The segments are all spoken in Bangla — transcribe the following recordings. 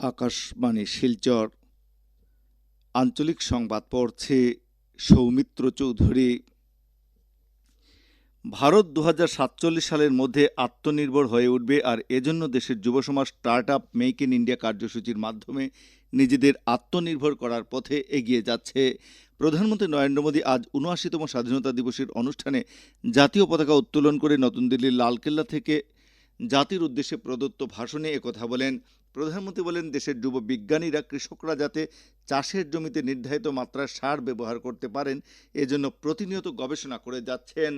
আকাশবাণী শিলচর। আঞ্চলিক সংবাদ পড়ছে সৌমিত্র চৌধুরী। ভারত দু হাজার সাতচল্লিশ সালের মধ্যে আত্মনির্ভর হয়ে উঠবে আর এজন্য দেশের যুব সমাজ start up make in India কার্যসূচির মাধ্যমে নিজেদের আত্মনির্ভর করার পথে এগিয়ে যাচ্ছে। প্রধানমন্ত্রী নরেন্দ্র মোদী আজ উনআশিতম স্বাধীনতা দিবসের অনুষ্ঠানে জাতীয় পতাকা উত্তোলন করে নতুন দিল্লির লালকেল্লা থেকে জাতির উদ্দেশ্যে প্রদত্ত ভাষণে একথা বলেন। প্রধানমন্ত্রী বলেন, দেশের যুব বিজ্ঞানীরা কৃষকরা যাতে চাষের জমিতে নির্ধারিত মাত্রার সার ব্যবহার করতে পারেন, এজন্য প্রতিনিয়ত গবেষণা করে যাচ্ছেন।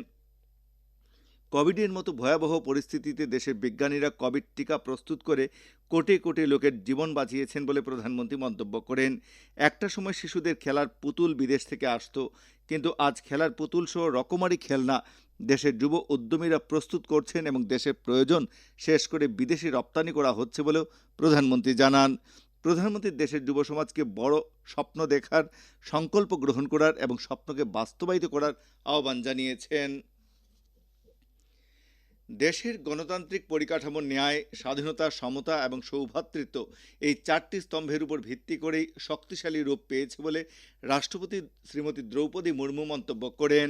কোভিডের মতো ভয়াবহ পরিস্থিতিতে দেশের বিজ্ঞানীরা কোভিড টিকা প্রস্তুত করে কোটি কোটি লোকের জীবন বাঁচিয়েছেন বলে প্রধানমন্ত্রী মন্তব্য করেন। একটা সময় শিশুদের খেলার পুতুল বিদেশ থেকে আসতো, কিন্তু আজ খেলার পুতুল সহ রকমারি খেলনা দেশের যুব উদ্যমীরা প্রস্তুত করছেন এবং দেশের প্রয়োজন শেষ করে বিদেশে রপ্তানি করা হচ্ছে বলেও প্রধানমন্ত্রী জানান। প্রধানমন্ত্রী দেশের যুব সমাজকে বড় স্বপ্ন দেখার, সংকল্প গ্রহণ করার এবং স্বপ্নকে বাস্তবায়িত করার আহ্বান জানিয়েছেন। দেশের গণতান্ত্রিক পরিকাঠামো ন্যায়, স্বাধীনতা, সমতা এবং সৌভ্রাতৃত্ব এই চারটি স্তম্ভের উপর ভিত্তি করেই শক্তিশালী রূপ পেয়েছে বলে রাষ্ট্রপতি শ্রীমতী দ্রৌপদী মুর্মু মন্তব্য করেন।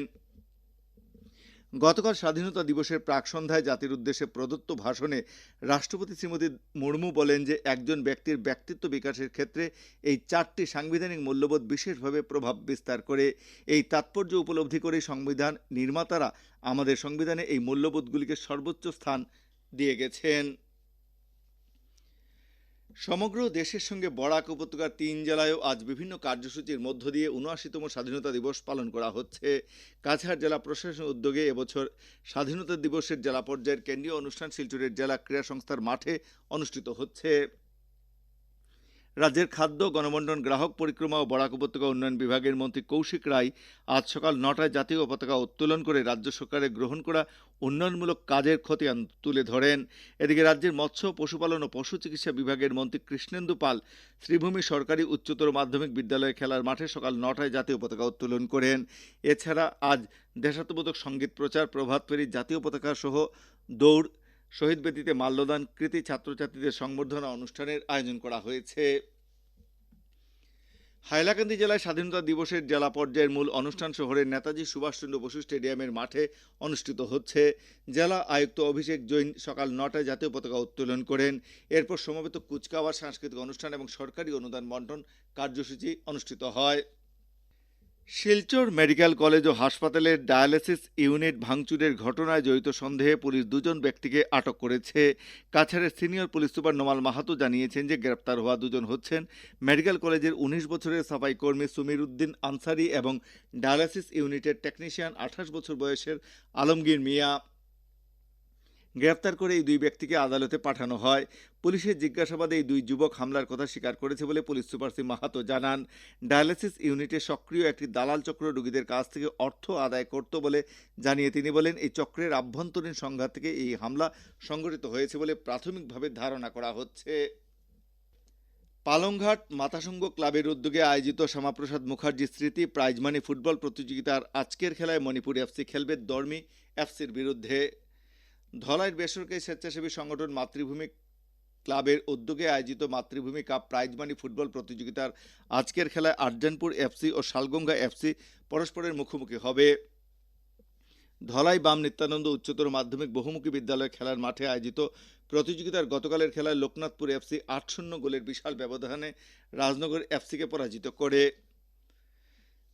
গতকাল স্বাধীনতা দিবসের প্রাক সন্ধ্যায় জাতির উদ্দেশ্যে প্রদত্ত ভাষণে রাষ্ট্রপতি শ্রীমতী মুর্মু বলেন যে একজন ব্যক্তির ব্যক্তিত্ব বিকাশের ক্ষেত্রে এই চারটি সাংবিধানিক মূল্যবোধ বিশেষভাবে প্রভাব বিস্তার করে। এই তাৎপর্য উপলব্ধি করে সংবিধান নির্মাতারা আমাদের সংবিধানে এই মূল্যবোধগুলিকে সর্বোচ্চ স্থান দিয়ে গেছেন। সমগ্র দেশের সঙ্গে বরাক উপত্যকার তিন জেলায়ও আজ বিভিন্ন কার্যসূচির মধ্য দিয়ে উনআশিতম স্বাধীনতা দিবস পালন করা হচ্ছে। কাছাড় জেলা প্রশাসন উদ্যোগে এবছর স্বাধীনতা দিবসের জেলা পর্যায়ের কেন্দ্রীয় অনুষ্ঠান শিলচরের জেলা ক্রীড়া সংস্থার মাঠে অনুষ্ঠিত হচ্ছে। রাজ্যের খাদ্য, গণবন্টন, গ্রাহক পরিক্রমা ও বরাক উপত্যকা উন্নয়ন বিভাগের মন্ত্রী কৌশিক রায় আজ সকাল নটায় জাতীয় পতাকা উত্তোলন করে রাজ্য সরকারের গ্রহণ করা উন্নয়নমূলক কাজের খতিয়ান তুলে ধরেন। এদিকে রাজ্যের মৎস্য, পশুপালন ও পশু চিকিৎসা বিভাগের মন্ত্রী কৃষ্ণেন্দু পাল শ্রীভূমি সরকারি উচ্চতর মাধ্যমিক বিদ্যালয়ে খেলার মাঠে সকাল নটায় জাতীয় পতাকা উত্তোলন করেন। এছাড়া আজ দেশাত্মবোধক সংগীত প্রচার প্রভাত ফেরি জাতীয় পতাকা সহ দৌড় শহীদ বেদিতে মাল্যদান কৃতি ছাত্রছাত্রীদের সংবর্ধনা অনুষ্ঠানের আয়োজন করা হয়েছে। হাইলাকান্দি জেলায় স্বাধীনতা দিবসের জেলা পর্যায়ের মূল অনুষ্ঠান শহরের নেতাজি সুভাষচন্দ্র বসু স্টেডিয়ামের মাঠে অনুষ্ঠিত হচ্ছে। জেলা আয়ুক্ত অভিষেক জৈন সকাল নটায় জাতীয় পতাকা উত্তোলন করেন। এরপর সমবেত কুচকাওয়ার সাংস্কৃতিক অনুষ্ঠান এবং সরকারি অনুদান বন্টন কার্যসূচি অনুষ্ঠিত হয়। শিলচর মেডিকেল কলেজ ও হাসপাতালের ডায়ালিসিস ইউনিট ভাঙচুরের ঘটনায় জড়িত সন্দেহে পুলিশ দুজন ব্যক্তিকে আটক করেছে। কাছাড়ের senior police super Nomal Mahato জানিয়েছেন যে গ্রেপ্তার হওয়া দুজন হচ্ছেন মেডিকেল কলেজের উনিশ বছরের সাফাই কর্মী সুমির উদ্দিন আনসারি এবং ডায়ালিসিস ইউনিটের টেকনিশিয়ান আঠাশ বছর বয়সের আলমগীর মিয়া। গ্রেপ্তার করে এই দুই ব্যক্তিকে আদালতে পাঠানো হয়। পুলিশের জিজ্ঞাসাবাদে এই দুই যুবক হামলার কথা স্বীকার করেছে বলে পুলিশ সুপার সি মাহাতো জানান। ডায়ালিসিস ইউনিটে সক্রিয় একটি দালাল চক্র রোগীদের কাছ থেকে অর্থ আদায় করত বলে জানিয়ে তিনি বলেন, এই চক্রের আভ্যন্তরীণ সংঘাত থেকে এই হামলা সংঘটিত হয়েছে বলে প্রাথমিকভাবে ধারণা করা হচ্ছে। পালংঘাট মাতাসঙ্গ ক্লাবের উদ্যোগে আয়োজিত শ্যামাপ্রসাদ মুখার্জি স্মৃতি প্রাইজমানি ফুটবল প্রতিযোগিতার আজকের খেলায় মণিপুর এফসি খেলবে দর্মি এফসির বিরুদ্ধে। ধলাইয়ের বেসরকারি স্বেচ্ছাসেবী সংগঠন মাতৃভূমি ক্লাবের উদ্যোগে আয়োজিত মাতৃভূমি কাপ প্রাইজ মানি ফুটবল প্রতিযোগিতার আজকের খেলায় আরজানপুর এফসি ও শালগঙ্গা এফসি পরস্পরের মুখোমুখি হবে। ধলাই বাম নিত্যানন্দ উচ্চতর মাধ্যমিক বহুমুখী বিদ্যালয় খেলার মাঠে আয়োজিত প্রতিযোগিতার গতকালের খেলায় লোকনাথপুর এফসি আট শূন্য গোলের বিশাল ব্যবধানে রাজনগর এফসিকে পরাজিত করে।